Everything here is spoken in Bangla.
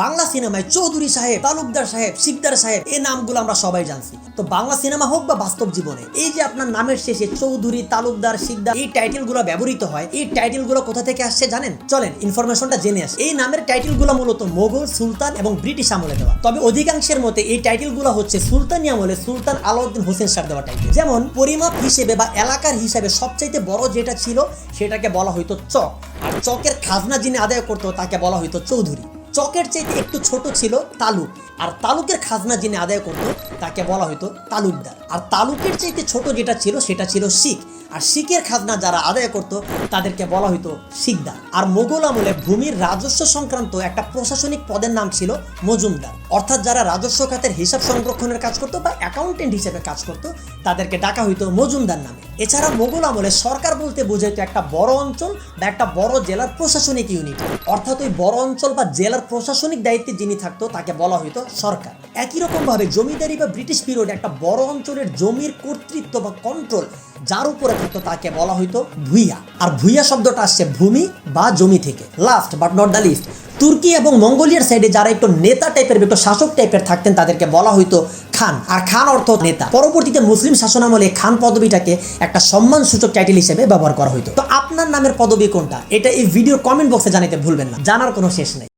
বাংলা সিনেমায় চৌধুরী সাহেব, তালুকদার সাহেব, শিকদার সাহেব, এই নামগুলো আমরা সবাই জানছি। তো বাংলা সিনেমা হোক বা বাস্তব জীবনে, এই যে আপনার নামের শেষে চৌধুরী, তালুকদার, শিকদার, এই টাইটেলগুলো ব্যবহৃত হয়, এই টাইটেলগুলো কোথা থেকে আসছে জানেন? চলেন, ইনফরমেশনটা জেনে আসি। এই নামের টাইটেলগুলো মূলত মোগল, সুলতান এবং ব্রিটিশ আমলে দেওয়া। তবে অধিকাংশের মতে এই টাইটেলগুলো হচ্ছে সুলতানি আমলে সুলতান আলাউদ্দিন হোসেন শাহ দেওয়া টাইটেল। যেমন, পরিমাপ হিসেবে বা এলাকার হিসাবে সবচাইতে বড় যেটা ছিল, সেটাকে বলা হইতো চক। আর চকের খাজনা যিনি আদায় করতো, তাকে বলা হইতো চৌধুরী। চকের চাইতে একটু ছোট ছিল তালুক। আর তালুকের খাজনা যিনি আদায় করতো, তাকে বলা হতো তালুকদার। আর তালুকের চাইতে ছোট যেটা ছিল, সেটা ছিল শিখ। আর শিখের খাজনা যারা আদায় করতো, তাদেরকে বলা হতো শিকদার। আর মোগল আমলে ভূমির রাজস্ব সংক্রান্ত একটা প্রশাসনিক পদের নাম ছিল মজুমদার। অর্থাৎ যারা রাজস্ব খাতের হিসাব সংরক্ষণের কাজ করতো বা অ্যাকাউন্টেন্ট হিসেবে কাজ করতো, তাদেরকে ডাকা হইতো মজুমদার নামে। এছাড়া মোগল আমলে সরকার বলতে বোঝাইতো একটা বড় অঞ্চল বা একটা বড় জেলার প্রশাসনিক ইউনিট অর্থাৎ ওই বড় অঞ্চল বা জেলার প্রশাসনিক দায়িত্বে যিনি থাকতো, তাকে বলা হইতো সরকার। একই রকম ভাবে জমিদারি বা ব্রিটিশ পিরিয়ডে একটা বড় অঞ্চলের জমির কর্তৃত্ব বা কন্ট্রোল যার উপরে থাকতো তাকে বলা হইতো ভুইয়া। আর ভুইয়া শব্দটা আসছে ভূমি বা জমি থেকে। Last but not the least তুর্কি এবং মঙ্গোলিয়ার সাইডে যারা একটু নেতা টাইপের একটু শাসক টাইপের থাকতেন, তাদেরকে বলা হইতো খান। আর খান অর্থ নেতা। পরবর্তীতে মুসলিম শাসনামলে খান পদবিটাকে একটা সম্মানসূচক টাইটেল হিসেবে ব্যবহার করা হইতো। তো আপনার নামের পদবি কোনটা? এটা এই ভিডিওর কমেন্ট বক্সে জানাতে ভুলবেন না। জানার কোনো শেষ নেই।